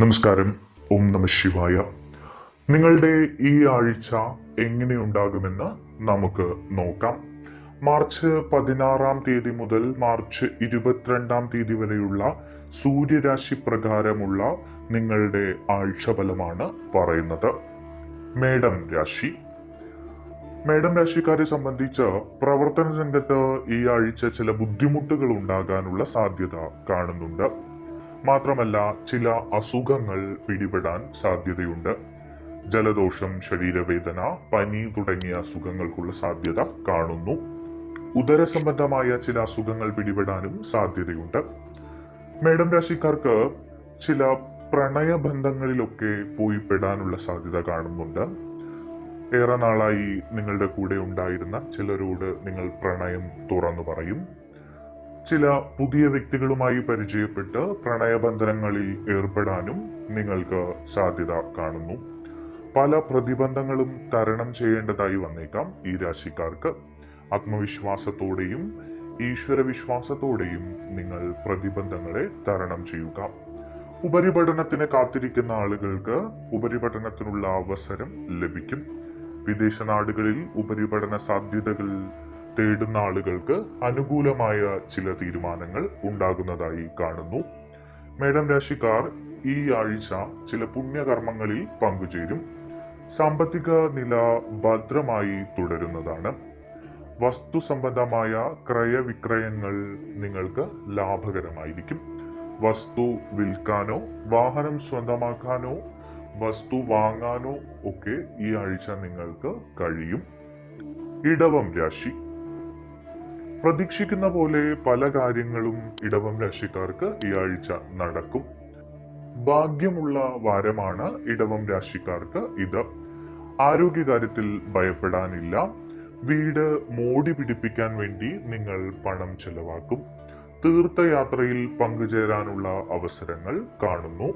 നമസ്കാരം. ഓം നമ ശിവായ. നിങ്ങളുടെ ഈ ആഴ്ച എങ്ങനെയുണ്ടാകുമെന്ന് നമുക്ക് നോക്കാം. മാർച്ച് പതിനാറാം തീയതി മുതൽ മാർച്ച് ഇരുപത്തിരണ്ടാം തീയതി വരെയുള്ള സൂര്യരാശി പ്രകാരമുള്ള നിങ്ങളുടെ ആഴ്ചഫലമാണ് പറയുന്നത്. മേഡം രാശി. മേഡം രാശിക്കാരെ സംബന്ധിച്ച് പ്രവർത്തന രംഗത്ത് ഈ ആഴ്ച ചില ബുദ്ധിമുട്ടുകൾ ഉണ്ടാകാനുള്ള സാധ്യത കാണുന്നുണ്ട്. മാത്രമല്ല ചില അസുഖങ്ങൾ പിടിപെടാൻ സാധ്യതയുണ്ട്. ജലദോഷം ശരീരവേദന പനി തുടങ്ങിയ അസുഖങ്ങൾക്കുള്ള സാധ്യത കാണുന്നു. ഉദര സംബന്ധമായ ചില അസുഖങ്ങൾ പിടിപെടാനും സാധ്യതയുണ്ട്. മേഡം രാശിക്കാർക്ക് ചില പ്രണയബന്ധങ്ങളിലൊക്കെ പോയി പെടാനുള്ള സാധ്യത കാണുന്നുണ്ട്. ഏറെ നാളായി നിങ്ങളുടെ കൂടെ ഉണ്ടായിരുന്ന ചിലരോട് നിങ്ങൾ പ്രണയം തുറന്നു പറയും. ചില പുതിയ വ്യക്തികളുമായി പരിചയപ്പെട്ട് പ്രണയബന്ധനങ്ങളിൽ ഏർപ്പെടാനും നിങ്ങൾക്ക് സാധ്യത കാണുന്നു. പല പ്രതിബന്ധങ്ങളും തരണം ചെയ്യേണ്ടതായി വന്നേക്കാം ഈ രാശിക്കാർക്ക്. ആത്മവിശ്വാസത്തോടെയും ഈശ്വരവിശ്വാസത്തോടെയും നിങ്ങൾ പ്രതിബന്ധങ്ങളെ തരണം ചെയ്യുക. ഉപരിപഠനത്തിന് കാത്തിരിക്കുന്ന ആളുകൾക്ക് ഉപരിപഠനത്തിനുള്ള അവസരം ലഭിക്കും. വിദേശ നാടുകളിൽ ഉപരിപഠന സാധ്യതകൾ തേടുന്ന ആളുകൾക്ക് അനുകൂലമായ ചില തീരുമാനങ്ങൾ ഉണ്ടാകുന്നതായി കാണുന്നു. മേഡം രാശിക്കാർ ഈ ആഴ്ച ചില പുണ്യകർമ്മങ്ങളിൽ പങ്കുചേരും. സാമ്പത്തിക നില ഭദ്രമായി തുടരുന്നതാണ്. വസ്തു സംബന്ധമായ ക്രയവിക്രയങ്ങൾ നിങ്ങൾക്ക് ലാഭകരമായിരിക്കും. വസ്തു വിൽക്കാനോ വാഹനം സ്വന്തമാക്കാനോ വസ്തു വാങ്ങാനോ ഒക്കെ ഈ ആഴ്ച നിങ്ങൾക്ക് കഴിയും. ഇടവം രാശി പ്രതീക്ഷിക്കുന്ന പോലെ പല കാര്യങ്ങളും ഇടവം രാശിക്കാർക്ക് ഈ ആഴ്ച നടക്കും. ഭാഗ്യമുള്ള വാരമാണ് ഇടവം രാശിക്കാർക്ക് ഇത്. ആരോഗ്യകാര്യത്തിൽ ഭയപ്പെടാനില്ല. വീട് മോടി പിടിപ്പിക്കാൻ വേണ്ടി നിങ്ങൾ പണം ചെലവാക്കും. തീർത്ഥയാത്രയിൽ പങ്കുചേരാനുള്ള അവസരങ്ങൾ കാണുന്നു.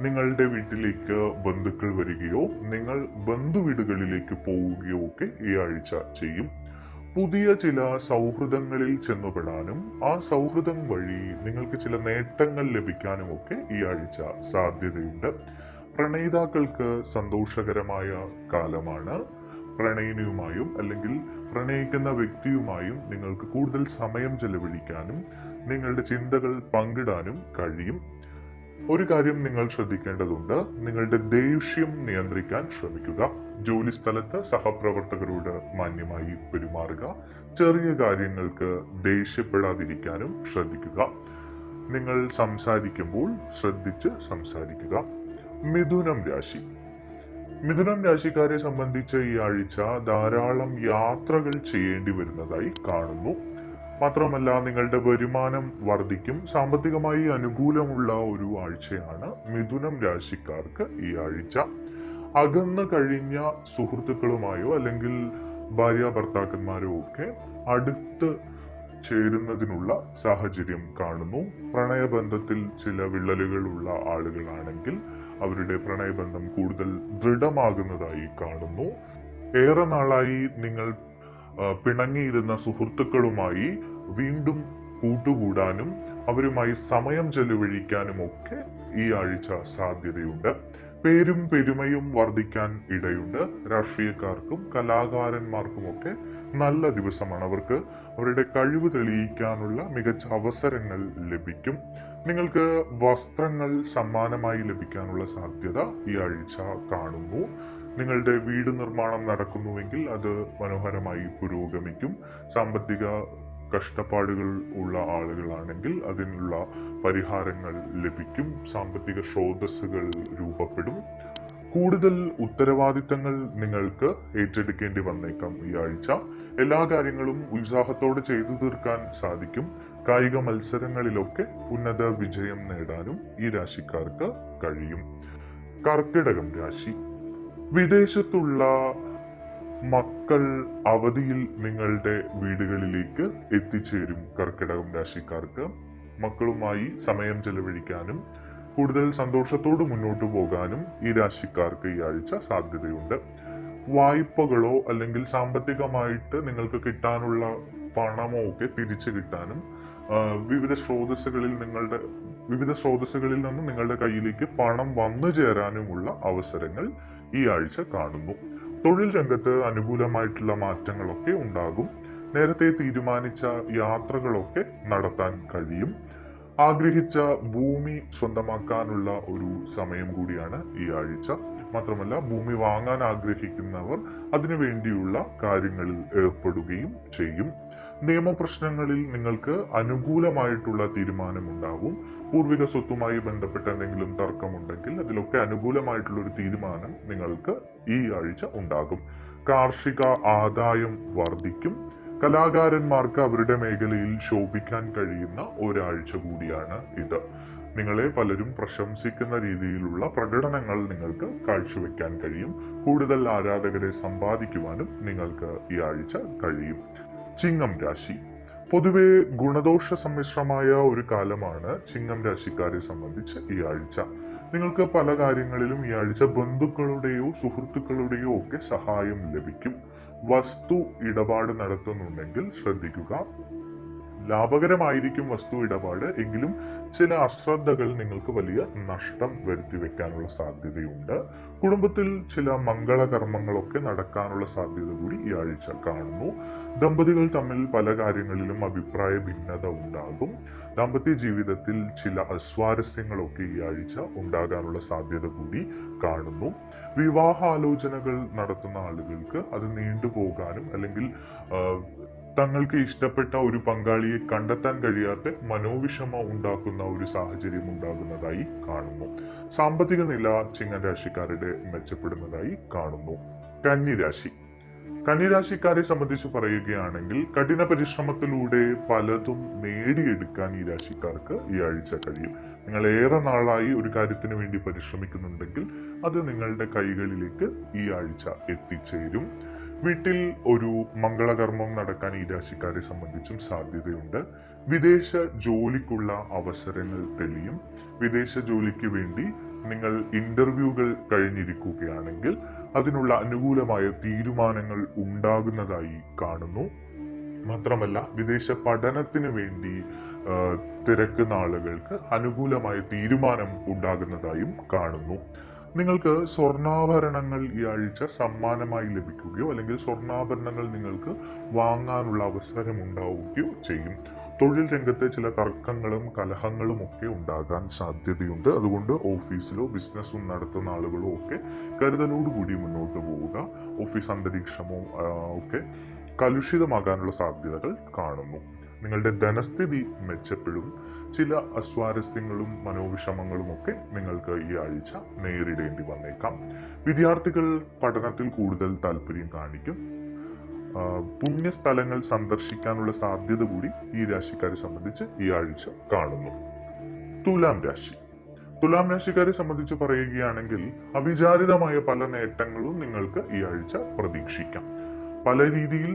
നിങ്ങളുടെ വീട്ടിലേക്ക് ബന്ധുക്കൾ വരികയോ നിങ്ങൾ ബന്ധുവീടുകളിലേക്ക് പോവുകയോ ഒക്കെ ഈ ആഴ്ച ചെയ്യും. പുതിയ ചില സൗഹൃദങ്ങളിൽ ചെന്നുപെടാനും ആ സൗഹൃദം വഴി നിങ്ങൾക്ക് ചില നേട്ടങ്ങൾ ലഭിക്കാനും ഒക്കെ ഈ ആഴ്ച സാധ്യതയുണ്ട്. പ്രണയിതാക്കൾക്ക് സന്തോഷകരമായ കാലമാണ്. പ്രണയിനിയുമായും അല്ലെങ്കിൽ പ്രണയിക്കുന്ന വ്യക്തിയുമായും നിങ്ങൾക്ക് കൂടുതൽ സമയം ചെലവഴിക്കാനും നിങ്ങളുടെ ചിന്തകൾ പങ്കിടാനും കഴിയും. ഒരു കാര്യം നിങ്ങൾ ശ്രദ്ധിക്കേണ്ടതുണ്ട്. നിങ്ങളുടെ ദേഷ്യം നിയന്ത്രിക്കാൻ ശ്രമിക്കുക. ജോലി സ്ഥലത്ത് സഹപ്രവർത്തകരോട് മാന്യമായി പെരുമാറുക. ചെറിയ കാര്യങ്ങൾക്ക് ദേഷ്യപ്പെടാതിരിക്കാനും ശ്രദ്ധിക്കുക. നിങ്ങൾ സംസാരിക്കുമ്പോൾ ശ്രദ്ധിച്ച് സംസാരിക്കുക. മിഥുനം രാശി. മിഥുനം രാശിക്കാരെ സംബന്ധിച്ച് ഈ ആഴ്ച ധാരാളം യാത്രകൾ ചെയ്യേണ്ടി വരുന്നതായി കാണുന്നു. മാത്രമല്ല നിങ്ങളുടെ വരുമാനം വർദ്ധിക്കും. സാമ്പത്തികമായി അനുകൂലമുള്ള ഒരു ആഴ്ചയാണ് മിഥുനം രാശിക്കാർക്ക് ഈ ആഴ്ച. അകന്നു കഴിഞ്ഞ സുഹൃത്തുക്കളുമായോ അല്ലെങ്കിൽ ഭാര്യ ഭർത്താക്കന്മാരോ ഒക്കെ അടുത്ത് ചേരുന്നതിനുള്ള സാഹചര്യം കാണുന്നു. പ്രണയബന്ധത്തിൽ ചില വിള്ളലുകളുള്ള ആളുകളാണെങ്കിൽ അവരുടെ പ്രണയബന്ധം കൂടുതൽ ദൃഢമാകുന്നതായി കാണുന്നു. ഏറെ നാളായി നിങ്ങൾ പിണങ്ങിയിരുന്ന സുഹൃത്തുക്കളുമായി വീണ്ടും കൂട്ടുകൂടാനും അവരുമായി സമയം ചെലവഴിക്കാനും ഒക്കെ ഈ ആഴ്ച സാധ്യതയുണ്ട്. പേരും പെരുമയും വർദ്ധിക്കാൻ ഇടയുണ്ട്. രാഷ്ട്രീയക്കാർക്കും കലാകാരന്മാർക്കും ഒക്കെ നല്ല ദിവസമാണ് അവർക്ക്. അവരുടെ കഴിവ് തെളിയിക്കാനുള്ള മികച്ച അവസരങ്ങൾ ലഭിക്കും. നിങ്ങൾക്ക് വസ്ത്രങ്ങൾ സമ്മാനമായി ലഭിക്കാനുള്ള സാധ്യത ഈ ആഴ്ച കാണുന്നു. നിങ്ങളുടെ വീട് നിർമ്മാണം നടക്കുന്നുവെങ്കിൽ അത് മനോഹരമായി പുരോഗമിക്കും. സാമ്പത്തിക കഷ്ടപ്പാടുകൾ ഉള്ള ആളുകളാണെങ്കിൽ അതിനുള്ള പരിഹാരങ്ങൾ ലഭിക്കും. സാമ്പത്തിക സ്രോതസ്സുകൾ രൂപപ്പെടും. കൂടുതൽ ഉത്തരവാദിത്തങ്ങൾ നിങ്ങൾക്ക് ഏറ്റെടുക്കേണ്ടി വന്നേക്കാം ഈ ആഴ്ച. എല്ലാ കാര്യങ്ങളും ഉത്സാഹത്തോടെ ചെയ്തു തീർക്കാൻ സാധിക്കും. കായിക മത്സരങ്ങളിലൊക്കെ ഉന്നത വിജയം നേടാനും ഈ രാശിക്കാർക്ക് കഴിയും. കർക്കിടകം രാശി. വിദേശത്തുള്ള മക്കൾ അവധിയിൽ നിങ്ങളുടെ വീടുകളിലേക്ക് എത്തിച്ചേരും കർക്കിടകം രാശിക്കാർക്ക്. മക്കളുമായി സമയം ചെലവഴിക്കാനും കൂടുതൽ സന്തോഷത്തോട് മുന്നോട്ട് പോകാനും ഈ രാശിക്കാർക്ക് ഈ ആഴ്ച സാധ്യതയുണ്ട്. വായ്പകളോ അല്ലെങ്കിൽ സാമ്പത്തികമായിട്ട് നിങ്ങൾക്ക് കിട്ടാനുള്ള പണമോ ഒക്കെ തിരിച്ചു കിട്ടാനും വിവിധ സ്രോതസ്സുകളിൽ നിങ്ങളുടെ വിവിധ സ്രോതസ്സുകളിൽ നിന്നും നിങ്ങളുടെ കയ്യിലേക്ക് പണം വന്നു ചേരാനുമുള്ള അവസരങ്ങൾ ഈ ആഴ്ച കാണുന്നു. തൊഴിൽ രംഗത്ത് അനുകൂലമായിട്ടുള്ള മാറ്റങ്ങളൊക്കെ ഉണ്ടാകും. നേരത്തെ തീരുമാനിച്ച യാത്രകളൊക്കെ നടത്താൻ കഴിയും. ആഗ്രഹിച്ച ഭൂമി സ്വന്തമാക്കാനുള്ള ഒരു സമയം കൂടിയാണ് ഈ ആഴ്ച. മാത്രമല്ല ഭൂമി വാങ്ങാൻ ആഗ്രഹിക്കുന്നവർ അതിനു വേണ്ടിയുള്ള കാര്യങ്ങളിൽ ഏർപ്പെടുകയും ചെയ്യും. നിയമപ്രശ്നങ്ങളിൽ നിങ്ങൾക്ക് അനുകൂലമായിട്ടുള്ള തീരുമാനമുണ്ടാവും. പൂർവിക സ്വത്തുമായി ബന്ധപ്പെട്ട എന്തെങ്കിലും തർക്കമുണ്ടെങ്കിൽ അതിലൊക്കെ അനുകൂലമായിട്ടുള്ള ഒരു തീരുമാനം നിങ്ങൾക്ക് ഈ ആഴ്ച ഉണ്ടാകും. കാർഷിക ആദായം വർദ്ധിക്കും. കലാകാരന്മാർക്ക് അവരുടെ മേഖലയിൽ ശോഭിക്കാൻ കഴിയുന്ന ഒരാഴ്ച കൂടിയാണ് ഇത്. നിങ്ങളെ പലരും പ്രശംസിക്കുന്ന രീതിയിലുള്ള പ്രകടനങ്ങൾ നിങ്ങൾക്ക് കാഴ്ചവെക്കാൻ കഴിയും. കൂടുതൽ ആരാധകരെ സമ്പാദിക്കുവാനും നിങ്ങൾക്ക് ഈ ആഴ്ച കഴിയും. ചിങ്ങം രാശി. പൊതുവെ ഗുണദോഷ സമ്മിശ്രമായ ഒരു കാലമാണ് ചിങ്ങം രാശിക്കാരെ സംബന്ധിച്ച് ഈ ആഴ്ച. നിങ്ങൾക്ക് പല കാര്യങ്ങളിലും ഈ ആഴ്ച ബന്ധുക്കളുടെയോ സുഹൃത്തുക്കളുടെയോ ഒക്കെ സഹായം ലഭിക്കും. വസ്തു ഇടപാട് നടത്തുന്നുണ്ടെങ്കിൽ ശ്രദ്ധിക്കുക. ലാഭകരമായിരിക്കും വസ്തു ഇടപാട്. എങ്കിലും ചില അശ്രദ്ധകൾ നിങ്ങൾക്ക് വലിയ നഷ്ടം വരുത്തി വെക്കാനുള്ള സാധ്യതയുണ്ട്. കുടുംബത്തിൽ ചില മംഗളകർമ്മങ്ങളൊക്കെ നടക്കാനുള്ള സാധ്യത കൂടി ഈ ആഴ്ച കാണുന്നു. ദമ്പതികൾ തമ്മിൽ പല കാര്യങ്ങളിലും അഭിപ്രായ ഭിന്നത ഉണ്ടാകും. ദാമ്പത്യ ജീവിതത്തിൽ ചില അസ്വാരസ്യങ്ങളൊക്കെ ഈ ആഴ്ച ഉണ്ടാകാനുള്ള സാധ്യത കൂടി കാണുന്നു. വിവാഹാലോചനകൾ നടത്തുന്ന ആളുകൾക്ക് അത് നീണ്ടുപോകാനും അല്ലെങ്കിൽ തങ്ങൾക്ക് ഇഷ്ടപ്പെട്ട ഒരു പങ്കാളിയെ കണ്ടെത്താൻ കഴിയാത്ത മനോവിഷമ ഉണ്ടാക്കുന്ന ഒരു സാഹചര്യം ഉണ്ടാകുന്നതായി കാണുന്നു. സാമ്പത്തിക നില ചിങ്ങൻ രാശിക്കാരുടെ മെച്ചപ്പെടുന്നതായി കാണുന്നു. കന്നിരാശി. കന്നിരാശിക്കാരെ സംബന്ധിച്ച് പറയുകയാണെങ്കിൽ കഠിന പരിശ്രമത്തിലൂടെ പലതും നേടിയെടുക്കാൻ ഈ രാശിക്കാർക്ക് ഈ ആഴ്ച കഴിയും. നിങ്ങൾ ഏറെ നാളായി ഒരു കാര്യത്തിന് വേണ്ടി പരിശ്രമിക്കുന്നുണ്ടെങ്കിൽ അത് നിങ്ങളുടെ കൈകളിലേക്ക് ഈ ആഴ്ച എത്തിച്ചേരും. വീട്ടിൽ ഒരു മംഗളകർമ്മം നടക്കാൻ ഈ രാശിക്കാരെ സംബന്ധിച്ചും സാധ്യതയുണ്ട്. വിദേശ ജോലിക്കുള്ള അവസരങ്ങൾ തെളിയും. വിദേശ ജോലിക്ക് വേണ്ടി നിങ്ങൾ ഇന്റർവ്യൂകൾ കഴിഞ്ഞിരിക്കുകയാണെങ്കിൽ അതിനുള്ള അനുകൂലമായ തീരുമാനങ്ങൾ ഉണ്ടാകുന്നതായി കാണുന്നു. മാത്രമല്ല വിദേശ പഠനത്തിന് വേണ്ടി തിരക്കുന്ന ആളുകൾക്ക് അനുകൂലമായ തീരുമാനം ഉണ്ടാകുന്നതായും കാണുന്നു. നിങ്ങൾക്ക് സ്വർണാഭരണങ്ങൾ ഈ ആഴ്ച സമ്മാനമായി ലഭിക്കുകയോ അല്ലെങ്കിൽ സ്വർണാഭരണങ്ങൾ നിങ്ങൾക്ക് വാങ്ങാനുള്ള അവസരം ഉണ്ടാവുകയോ ചെയ്യും. തൊഴിൽ രംഗത്തെ ചില തർക്കങ്ങളും കലഹങ്ങളും ഒക്കെ ഉണ്ടാകാൻ സാധ്യതയുണ്ട്. അതുകൊണ്ട് ഓഫീസിലോ ബിസിനസ്സും നടത്തുന്ന ആളുകളോ ഒക്കെ കരുതലോടുകൂടി മുന്നോട്ട് പോവുക. ഓഫീസ് അന്തരീക്ഷമോ ഒക്കെ കലുഷിതമാകാനുള്ള സാധ്യതകൾ കാണുന്നു. നിങ്ങളുടെ ധനസ്ഥിതി മെച്ചപ്പെടും. ചില അസ്വാരസ്യങ്ങളും മനോവിഷമങ്ങളും ഒക്കെ നിങ്ങൾക്ക് ഈ ആഴ്ച നേരിടേണ്ടി വന്നേക്കാം. വിദ്യാർത്ഥികൾ പഠനത്തിൽ കൂടുതൽ താല്പര്യം കാണിക്കും. പുണ്യസ്ഥലങ്ങൾ സന്ദർശിക്കാനുള്ള സാധ്യത കൂടി ഈ രാശിക്കാരെ സംബന്ധിച്ച് ഈ ആഴ്ച കാണുന്നു. തുലാം രാശി. തുലാം രാശിക്കാരെ സംബന്ധിച്ച് പറയുകയാണെങ്കിൽ അവിചാരിതമായ പല നേട്ടങ്ങളും നിങ്ങൾക്ക് ഈ ആഴ്ച പ്രതീക്ഷിക്കാം. പല രീതിയിൽ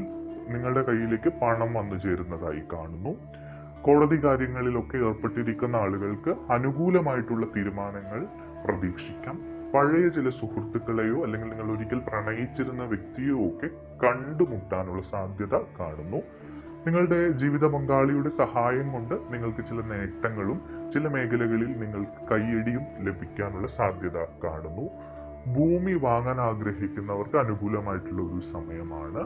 നിങ്ങളുടെ കയ്യിലേക്ക് പണം വന്നു ചേരുന്നതായി കാണുന്നു. കോടതി കാര്യങ്ങളിലൊക്കെ ഏർപ്പെട്ടിരിക്കുന്ന ആളുകൾക്ക് അനുകൂലമായിട്ടുള്ള തീരുമാനങ്ങൾ പ്രതീക്ഷിക്കാം. പഴയ ചില സുഹൃത്തുക്കളെയോ അല്ലെങ്കിൽ നിങ്ങൾ ഒരിക്കൽ പ്രണയിച്ചിരുന്ന വ്യക്തിയോ ഒക്കെ കണ്ടുമുട്ടാനുള്ള സാധ്യത കാണുന്നു. നിങ്ങളുടെ ജീവിത പങ്കാളിയുടെ സഹായം കൊണ്ട് നിങ്ങൾക്ക് ചില നേട്ടങ്ങളും ചില മേഖലകളിൽ നിങ്ങൾക്ക് കയ്യടിയും ലഭിക്കാനുള്ള സാധ്യത കാണുന്നു. ഭൂമി വാങ്ങാൻ ആഗ്രഹിക്കുന്നവർക്ക് അനുകൂലമായിട്ടുള്ള ഒരു സമയമാണ്.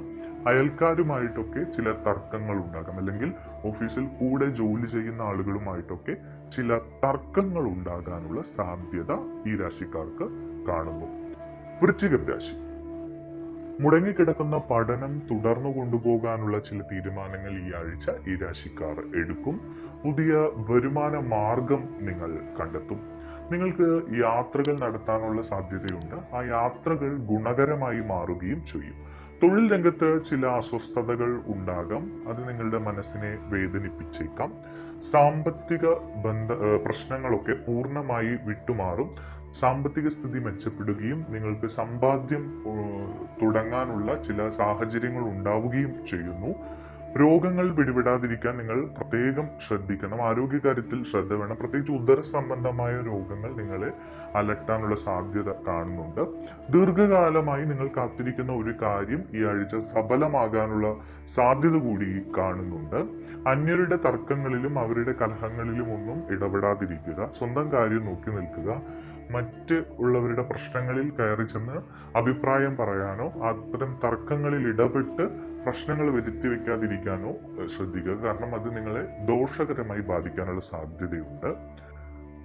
അയൽക്കാരുമായിട്ടൊക്കെ ചില തർക്കങ്ങൾ ഉണ്ടാകാം അല്ലെങ്കിൽ ഓഫീസിൽ കൂടെ ജോലി ചെയ്യുന്ന ആളുകളുമായിട്ടൊക്കെ ചില തർക്കങ്ങൾ ഉണ്ടാകാനുള്ള സാധ്യത ഈ രാശിക്കാർക്ക് കാണുന്നു. വൃശ്ചികം രാശി. മുടങ്ങിക്കിടക്കുന്ന പഠനം തുടർന്നു കൊണ്ടുപോകാനുള്ള ചില തീരുമാനങ്ങൾ ഈ ആഴ്ച ഈ രാശിക്കാർ എടുക്കും. പുതിയ വരുമാന മാർഗം നിങ്ങൾ കണ്ടെത്തും. നിങ്ങൾക്ക് യാത്രകൾ നടത്താനുള്ള സാധ്യതയുണ്ട്. ആ യാത്രകൾ ഗുണകരമായി മാറുകയും ചെയ്യും. തൊഴിൽ രംഗത്ത് ചില അസ്വസ്ഥതകൾ ഉണ്ടാകാം. അത് നിങ്ങളുടെ മനസ്സിനെ വേദനിപ്പിച്ചേക്കാം. സാമ്പത്തിക ബന്ധ പ്രശ്നങ്ങളൊക്കെ പൂർണമായി വിട്ടുമാറും. സാമ്പത്തിക സ്ഥിതി മെച്ചപ്പെടുകയും നിങ്ങൾക്ക് സമ്പാദ്യം തുടങ്ങാനുള്ള ചില സാഹചര്യങ്ങൾ ഉണ്ടാവുകയും ചെയ്യുന്നു. രോഗങ്ങൾ പിടിപെടാതിരിക്കാൻ നിങ്ങൾ പ്രത്യേകം ശ്രദ്ധിക്കണം. ആരോഗ്യകാര്യത്തിൽ ശ്രദ്ധ വേണം. പ്രത്യേകിച്ച് ഉദര സംബന്ധമായ രോഗങ്ങൾ നിങ്ങളെ അലട്ടാനുള്ള സാധ്യത കാണുന്നുണ്ട്. ദീർഘകാലമായി നിങ്ങൾ കാത്തിരിക്കുന്ന ഒരു കാര്യം ഈ ആഴ്ച സഫലമാകാനുള്ള സാധ്യത കൂടി കാണുന്നുണ്ട്. അന്യരുടെ തർക്കങ്ങളിലും അവരുടെ കലഹങ്ങളിലും ഒന്നും ഇടപെടാതിരിക്കുക. സ്വന്തം കാര്യം നോക്കി നിൽക്കുക. മറ്റ് ഉള്ളവരുടെ പ്രശ്നങ്ങളിൽ കയറി ചെന്ന് അഭിപ്രായം പറയാനോ അത്തരം തർക്കങ്ങളിൽ ഇടപെട്ട് പ്രശ്നങ്ങൾ വരുത്തി വെക്കാതിരിക്കാനോ ശ്രദ്ധിക്കുക. കാരണം അത് നിങ്ങളെ ദോഷകരമായി ബാധിക്കാനുള്ള സാധ്യതയുണ്ട്.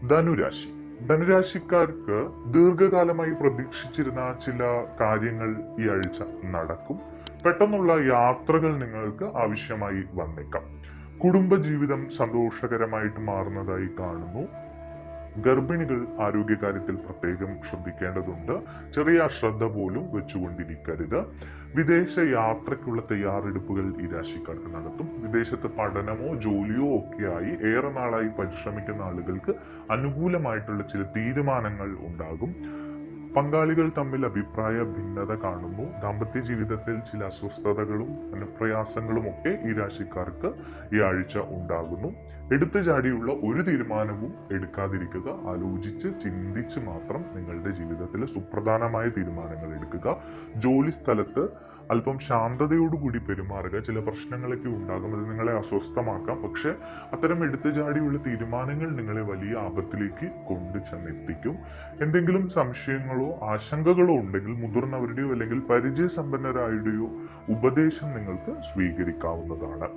ധനുരാശി. ധനുരാശിക്കാർക്ക് ദീർഘകാലമായി പ്രതീക്ഷിച്ചിരുന്ന ചില കാര്യങ്ങൾ ഈ ആഴ്ച നടക്കും. പെട്ടെന്നുള്ള യാത്രകൾ നിങ്ങൾക്ക് ആവശ്യമായി വന്നേക്കാം. കുടുംബജീവിതം സന്തോഷകരമായിട്ട് മാറുന്നതായി കാണുന്നു. ഗർഭിണികൾ ആരോഗ്യകാര്യത്തിൽ പ്രത്യേകം ശ്രദ്ധിക്കേണ്ടതുണ്ട്. ചെറിയ ശ്രദ്ധ പോലും വെച്ചുകൊണ്ടിരിക്കരുത്. വിദേശ യാത്രയ്ക്കുള്ള തയ്യാറെടുപ്പുകൾ ഈ രാശിക്കാർക്ക് നടത്തും. വിദേശത്ത് പഠനമോ ജോലിയോ ഒക്കെയായി ഏറെ നാളായി പരിശ്രമിക്കുന്ന ആളുകൾക്ക് അനുകൂലമായിട്ടുള്ള ചില തീരുമാനങ്ങൾ ഉണ്ടാകും. പങ്കാളികൾ തമ്മിൽ അഭിപ്രായ ഭിന്നത കാണുന്നു. ദാമ്പത്യ ജീവിതത്തിൽ ചില അസ്വസ്ഥതകളും അനുപ്രയാസങ്ങളും ഒക്കെ ഈ രാശിക്കാർക്ക് ഈ ആഴ്ച ഉണ്ടാകുന്നു. എടുത്തു ചാടിയുള്ള ഒരു തീരുമാനവും എടുക്കാതിരിക്കുക. ആലോചിച്ച് ചിന്തിച്ച് മാത്രം നിങ്ങളുടെ ജീവിതത്തിലെ സുപ്രധാനമായ തീരുമാനങ്ങൾ എടുക്കുക. ജോലി സ്ഥലത്ത് അല്പം ശാന്തതയോടുകൂടി പെരുമാറുക. ചില പ്രശ്നങ്ങളൊക്കെ ഉണ്ടാകും. അത് നിങ്ങളെ അസ്വസ്ഥമാക്കാം. പക്ഷെ അത്തരം എടുത്തു ചാടിയുള്ള തീരുമാനങ്ങൾ നിങ്ങളെ വലിയ ആപത്തിലേക്ക് കൊണ്ടു ചെന്നെത്തിക്കും. എന്തെങ്കിലും സംശയങ്ങളോ ആശങ്കകളോ ഉണ്ടെങ്കിൽ മുതിർന്നവരുടെയോ അല്ലെങ്കിൽ പരിചയസമ്പന്നരായുടെയോ ഉപദേശം നിങ്ങൾക്ക് സ്വീകരിക്കാവുന്നതാണ്.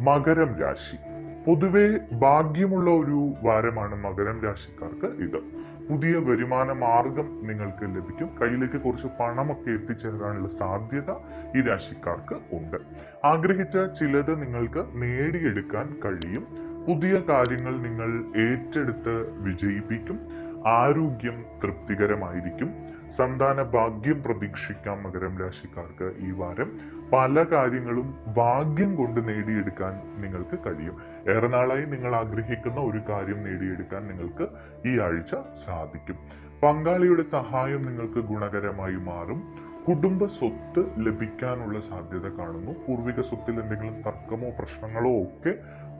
മകരം രാശി. പൊതുവെ ഭാഗ്യമുള്ള ഒരു വാരമാണ് മകരം രാശിക്കാർക്ക് ഇത്. പുതിയ വരുമാന മാർഗം നിങ്ങൾക്ക് ലഭിക്കും. കയ്യിലേക്ക് കുറച്ച് പണമൊക്കെ എത്തിച്ചേരാനുള്ള സാധ്യത ഈ രാശിക്കാർക്ക് ഉണ്ട്. ആഗ്രഹിച്ച ചിലത് നിങ്ങൾക്ക് നേടിയെടുക്കാൻ കഴിയും. പുതിയ കാര്യങ്ങൾ നിങ്ങൾ ഏറ്റെടുത്ത് വിജയിപ്പിക്കും. ആരോഗ്യം തൃപ്തികരമായിരിക്കും. സന്താന ഭാഗ്യം പ്രതീക്ഷിക്കാം മകരം രാശിക്കാർക്ക് ഈ വാരം. പല കാര്യങ്ങളും ഭാഗ്യം കൊണ്ട് നേടിയെടുക്കാൻ നിങ്ങൾക്ക് കഴിയും. ഏറെ നാളായി നിങ്ങൾ ആഗ്രഹിക്കുന്ന ഒരു കാര്യം നേടിയെടുക്കാൻ നിങ്ങൾക്ക് ഈ ആഴ്ച സാധിക്കും. പങ്കാളിയുടെ സഹായം നിങ്ങൾക്ക് ഗുണകരമായി മാറും. കുടുംബ സ്വത്ത് ലഭിക്കാനുള്ള സാധ്യത കാണുന്നു. പൂർവിക സ്വത്തിൽ എന്തെങ്കിലും തർക്കമോ പ്രശ്നങ്ങളോ ഒക്കെ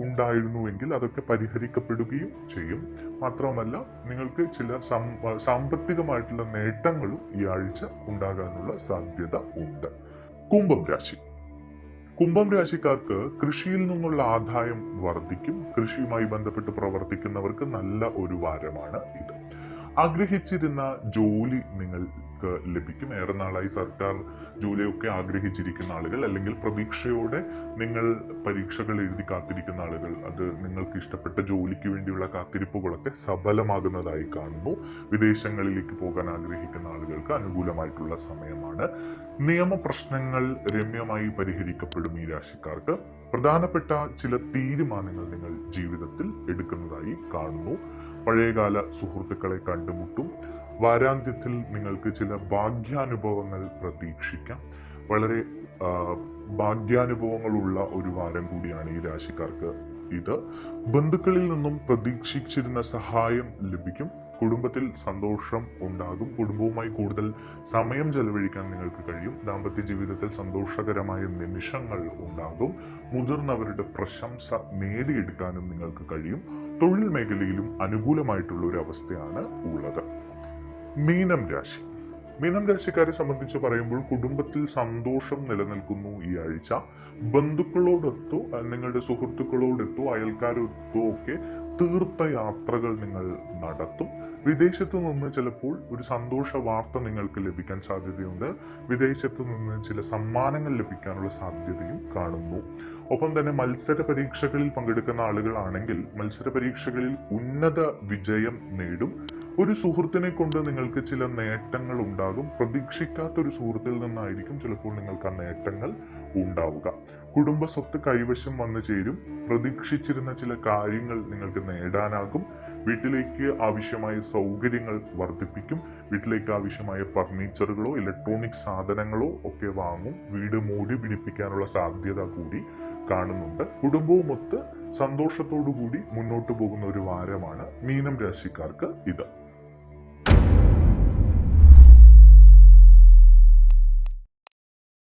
ഉണ്ടായിരുന്നുവെങ്കിൽ അതൊക്കെ പരിഹരിക്കപ്പെടുകയും ചെയ്യും. മാത്രവുമല്ല നിങ്ങൾക്ക് ചില സാമ്പത്തികമായിട്ടുള്ള നേട്ടങ്ങളും ഈ ആഴ്ച ഉണ്ടാകാനുള്ള സാധ്യത ഉണ്ട്. കുംഭം രാശി. കുംഭം രാശിക്കാർക്ക് കൃഷിയിൽ നിന്നുള്ള ആദായം വർദ്ധിക്കും. കൃഷിയുമായി ബന്ധപ്പെട്ട് പ്രവർത്തിക്കുന്നവർക്ക് നല്ല ഒരു വാരമാണ് ഇത്. ആഗ്രഹിച്ചിരുന്ന ജോലി നിങ്ങൾക്ക് ലഭിക്കും. ഏറെ നാളായി സർക്കാർ ജോലിയൊക്കെ ആഗ്രഹിച്ചിരിക്കുന്ന ആളുകൾ അല്ലെങ്കിൽ പ്രതീക്ഷയോടെ നിങ്ങൾ പരീക്ഷകൾ എഴുതി കാത്തിരിക്കുന്ന ആളുകൾ അത് നിങ്ങൾക്ക് ഇഷ്ടപ്പെട്ട ജോലിക്ക് വേണ്ടിയുള്ള കാത്തിരിപ്പുകളൊക്കെ സഫലമാകുന്നതായി കാണുന്നു. വിദേശങ്ങളിലേക്ക് പോകാൻ ആഗ്രഹിക്കുന്ന ആളുകൾക്ക് അനുകൂലമായിട്ടുള്ള സമയമാണ്. നിയമപ്രശ്നങ്ങൾ രമ്യമായി പരിഹരിക്കപ്പെടും ഈ രാശിക്കാർക്ക്. പ്രധാനപ്പെട്ട ചില തീരുമാനങ്ങൾ നിങ്ങൾ ജീവിതത്തിൽ എടുക്കുന്നതായി കാണുന്നു. പഴയകാല സുഹൃത്തുക്കളെ കണ്ടുമുട്ടും. വാരാന്ത്യത്തിൽ നിങ്ങൾക്ക് ചില ഭാഗ്യാനുഭവങ്ങൾ പ്രതീക്ഷിക്കാം. വളരെ ഭാഗ്യാനുഭവങ്ങളുള്ള ഒരു വാരം കൂടിയാണ് ഈ രാശിക്കാർക്ക് ഇത്. ബന്ധുക്കളിൽ നിന്നും പ്രതീക്ഷിച്ചിരുന്ന സഹായം ലഭിക്കും. കുടുംബത്തിൽ സന്തോഷം ഉണ്ടാകും. കുടുംബവുമായി കൂടുതൽ സമയം ചെലവഴിക്കാൻ നിങ്ങൾക്ക് കഴിയും. ദാമ്പത്യ ജീവിതത്തിൽ സന്തോഷകരമായ നിമിഷങ്ങൾ ഉണ്ടാകും. മുതിർന്നവരുടെ പ്രശംസ നേടിയെടുക്കാനും നിങ്ങൾക്ക് കഴിയും. തൊഴിൽ മേഖലയിലും അനുകൂലമായിട്ടുള്ള ഒരു അവസ്ഥയാണ് ഉള്ളത്. മീനം രാശി. മീനം രാശിക്കാരെ സംബന്ധിച്ച് പറയുമ്പോൾ കുടുംബത്തിൽ സന്തോഷം നിലനിൽക്കുന്നു ഈ ആഴ്ച. ബന്ധുക്കളോടൊത്തോ നിങ്ങളുടെ സുഹൃത്തുക്കളോടൊത്തോ അയൽക്കാരൊത്തോ ഒക്കെ തീർത്ഥയാത്രകൾ നിങ്ങൾ നടത്തും. വിദേശത്തു നിന്ന് ചിലപ്പോൾ ഒരു സന്തോഷ വാർത്ത നിങ്ങൾക്ക് ലഭിക്കാൻ സാധ്യതയുണ്ട്. വിദേശത്തു നിന്ന് ചില സമ്മാനങ്ങൾ ലഭിക്കാനുള്ള സാധ്യതയും കാണുന്നു. ഒപ്പം തന്നെ മത്സര പരീക്ഷകളിൽ പങ്കെടുക്കുന്ന ആളുകളാണെങ്കിൽ മത്സര പരീക്ഷകളിൽ ഉന്നത വിജയം നേടും. ഒരു സുഹൃത്തിനെ കൊണ്ട് നിങ്ങൾക്ക് ചില നേട്ടങ്ങൾ ഉണ്ടാകും. പ്രതീക്ഷിക്കാത്ത ഒരു സുഹൃത്തിൽ നിന്നായിരിക്കും ചിലപ്പോൾ നിങ്ങൾക്ക് ആ നേട്ടങ്ങൾ ഉണ്ടാവുക. കുടുംബ സ്വത്ത് കൈവശം വന്നു ചേരും. പ്രതീക്ഷിച്ചിരുന്ന ചില കാര്യങ്ങൾ നിങ്ങൾക്ക് നേടാനാകും. വീട്ടിലേക്ക് ആവശ്യമായ സൗകര്യങ്ങൾ വർദ്ധിപ്പിക്കും. വീട്ടിലേക്ക് ആവശ്യമായ ഫർണിച്ചറുകളോ ഇലക്ട്രോണിക് സാധനങ്ങളോ ഒക്കെ വാങ്ങും. വീട് മൂടി പിടിപ്പിക്കാനുള്ള സാധ്യത കൂടി. കാണുന്നുണ്ട്. കുടുംബവുമൊത്ത് സന്തോഷത്തോടു കൂടി മുന്നോട്ട് പോകുന്ന ഒരു വാരമാണ് മീനം രാശിക്കാർക്ക് ഇത്.